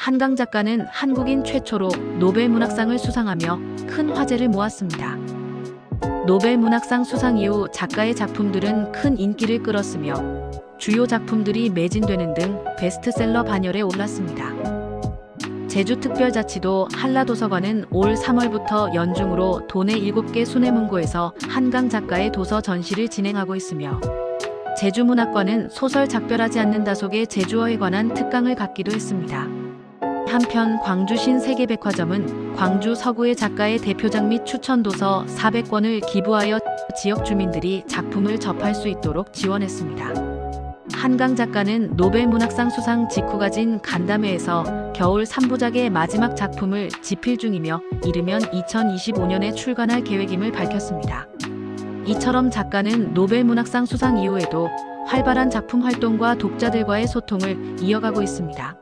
한강 작가는 한국인 최초로 노벨 문학상을 수상하며 큰 화제를 모았습니다. 노벨 문학상 수상 이후 작가의 작품들은 큰 인기를 끌었으며 주요 작품들이 매진되는 등 베스트셀러 반열에 올랐습니다. 제주특별자치도 한라도서관은 올 3월부터 연중으로 도내 7개 순회문고에서 한강 작가의 도서 전시를 진행하고 있으며 제주문학관은 소설 작별하지 않는 다 속의 제주어에 관한 특강을 갖기도 했습니다. 한편 광주 신세계백화점은 광주 서구의 작가의 대표작 및 추천도서 400권을 기부하여 지역 주민들이 작품을 접할 수 있도록 지원했습니다. 한강 작가는 노벨 문학상 수상 직후 가진 간담회에서 겨울 3부작의 마지막 작품을 집필 중이며 이르면 2025년에 출간할 계획임을 밝혔습니다. 이처럼 작가는 노벨 문학상 수상 이후에도 활발한 작품 활동과 독자들과의 소통을 이어가고 있습니다.